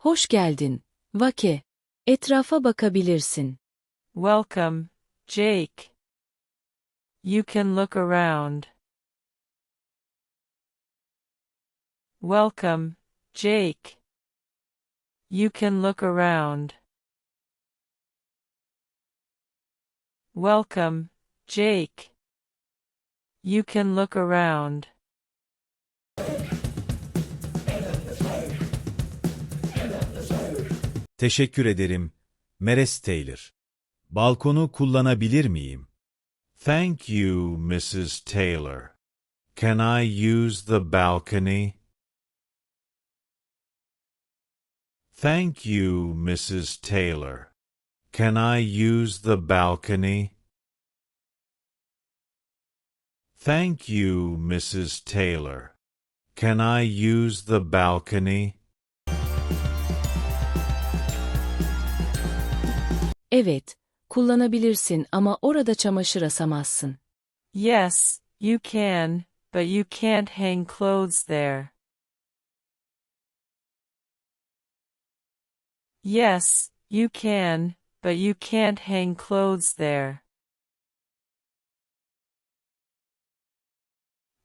Hoş geldin, Vake. Etrafa bakabilirsin. Welcome, Jake. You can look around. Welcome, Jake. You can look around. Welcome, Jake. You can look around. Teşekkür ederim. Meres Taylor. Balkonu kullanabilir miyim? Thank you, Mrs. Taylor. Can I use the balcony? Thank you, Mrs. Taylor. Can I use the balcony? Thank you, Mrs. Taylor. Can I use the balcony? Evet, kullanabilirsin ama orada çamaşır asamazsın. Yes, you can, but you can't hang clothes there. Yes, you can, but you can't hang clothes there.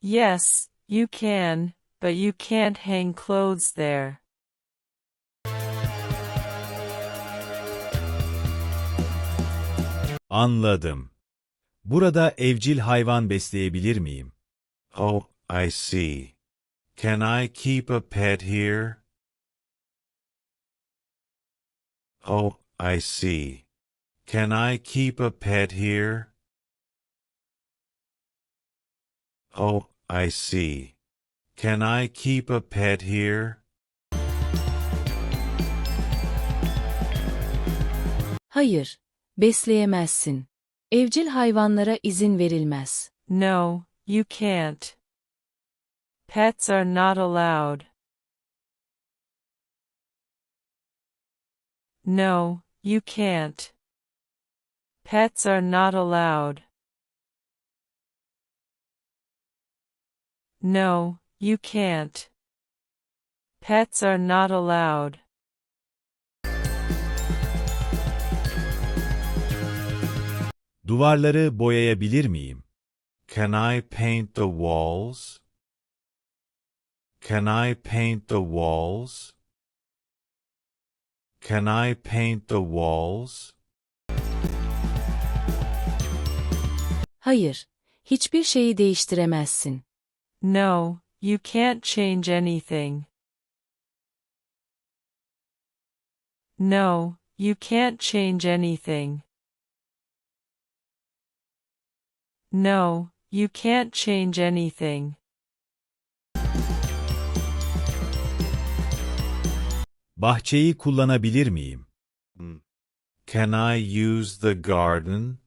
Yes, you can, but you can't hang clothes there. Anladım. Burada evcil hayvan besleyebilir miyim? Oh, I see. Can I keep a pet here? Oh, I see. Can I keep a pet here? Oh, I see. Can I keep a pet here? Hayır, besleyemezsin. Evcil hayvanlara izin verilmez. No, you can't. Pets are not allowed. No, you can't. Pets are not allowed. No, you can't. Pets are not allowed. Duvarları boyayabilir miyim? Can I paint the walls? Can I paint the walls? Can I paint the walls? Hayır, hiçbir şeyi değiştiremezsin. No, you can't change anything. No, you can't change anything. No, you can't change anything. Bahçeyi kullanabilir miyim? Hmm. Can I use the garden?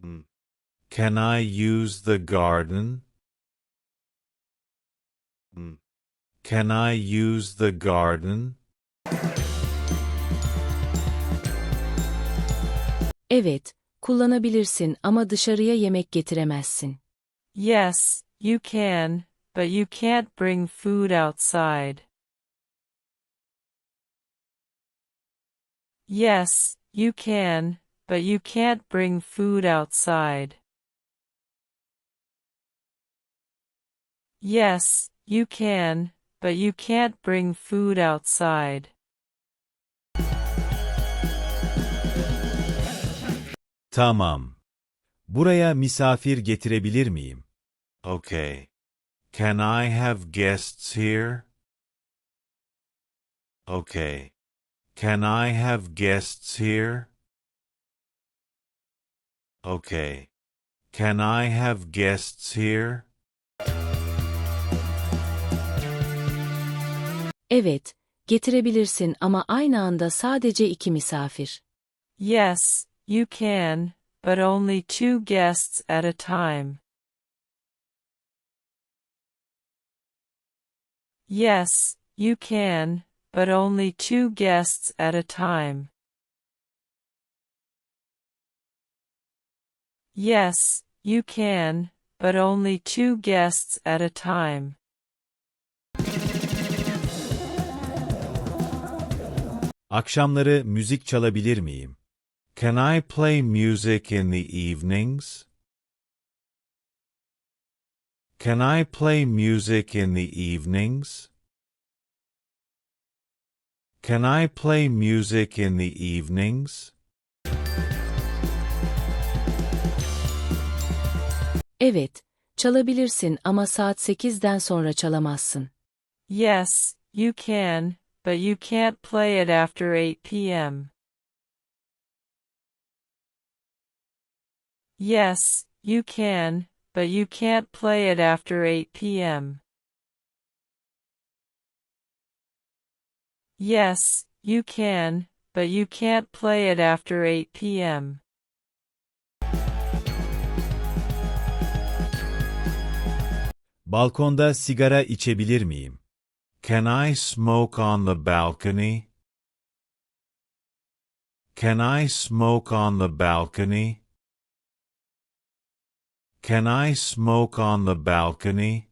Hmm. Can I use the garden? Hmm. Can I use the garden? Evet, kullanabilirsin ama dışarıya yemek getiremezsin. Yes, you can, but you can't bring food outside. Yes, you can, but you can't bring food outside. Yes, you can, but you can't bring food outside. Tamam. Buraya misafir getirebilir miyim? Okay. Can I have guests here? Okay. Can I have guests here? Okay. Can I have guests here? Evet, getirebilirsin ama aynı anda sadece iki misafir. Yes, you can, but only two guests at a time. Yes, you can, but only two guests at a time. Yes, you can, but only two guests at a time. Akşamları müzik çalabilir miyim? Can I play music in the evenings? Can I play music in the evenings? Can I play music in the evenings? Evet, çalabilirsin ama saat 8'den sonra çalamazsın. Yes, you can, but you can't play it after 8 p.m. Yes, you can, but you can't play it after 8 p.m. Yes, you can, but you can't play it after 8 p.m. Balkonda sigara içebilir miyim? Can I smoke on the balcony? Can I smoke on the balcony? Can I smoke on the balcony?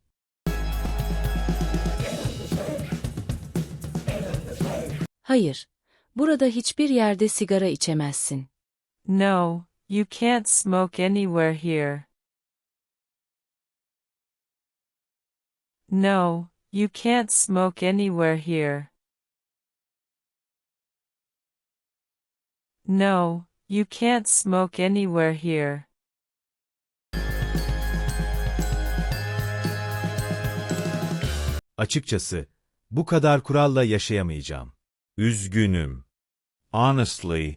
Hayır, burada hiçbir yerde sigara içemezsin. No, you can't smoke anywhere here. No, you can't smoke anywhere here. No, you can't smoke anywhere here. Açıkçası, bu kadar kuralla yaşayamayacağım. Üzgünüm. Honestly,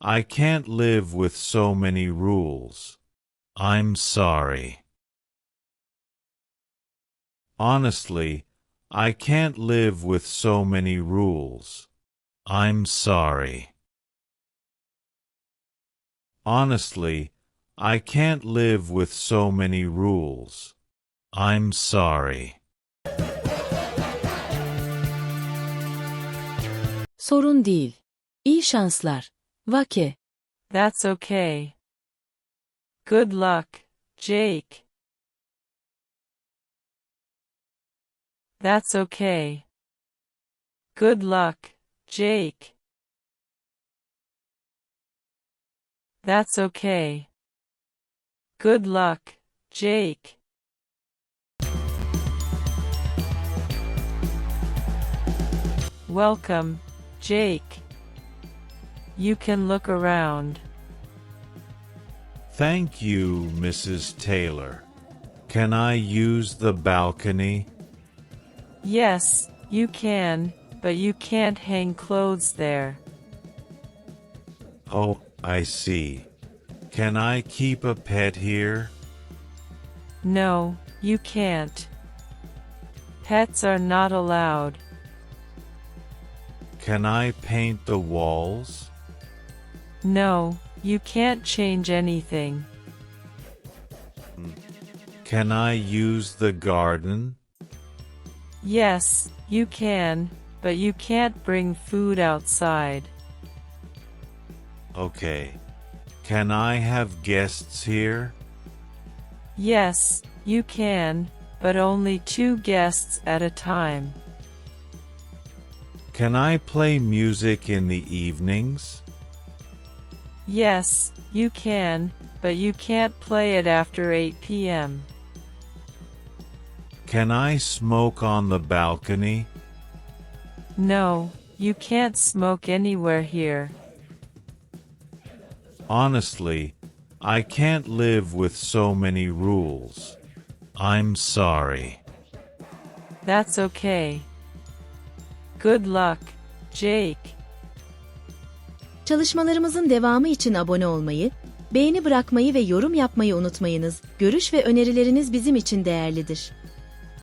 I can't live with so many rules. I'm sorry. Honestly, I can't live with so many rules. I'm sorry. Honestly, I can't live with so many rules. I'm sorry. Sorun değil. İyi şanslar. Vake. That's okay. Good luck, Jake. That's okay. Good luck, Jake. That's okay. Good luck, Jake. Welcome, Jake. You can look around. Thank you, Mrs. Taylor. Can I use the balcony? Yes, you can, but you can't hang clothes there. Oh, I see. Can I keep a pet here? No, you can't. Pets are not allowed. Can I paint the walls? No, you can't change anything. Can I use the garden? Yes, you can, but you can't bring food outside. Okay. Can I have guests here? Yes, you can, but only two guests at a time. Can I play music in the evenings? Yes, you can, but you can't play it after 8 p.m. Can I smoke on the balcony? No, you can't smoke anywhere here. Honestly, I can't live with so many rules. I'm sorry. That's okay. Good luck, Jake. Çalışmalarımızın devamı için abone olmayı, beğeni bırakmayı ve yorum yapmayı unutmayınız. Görüş ve önerileriniz bizim için değerlidir.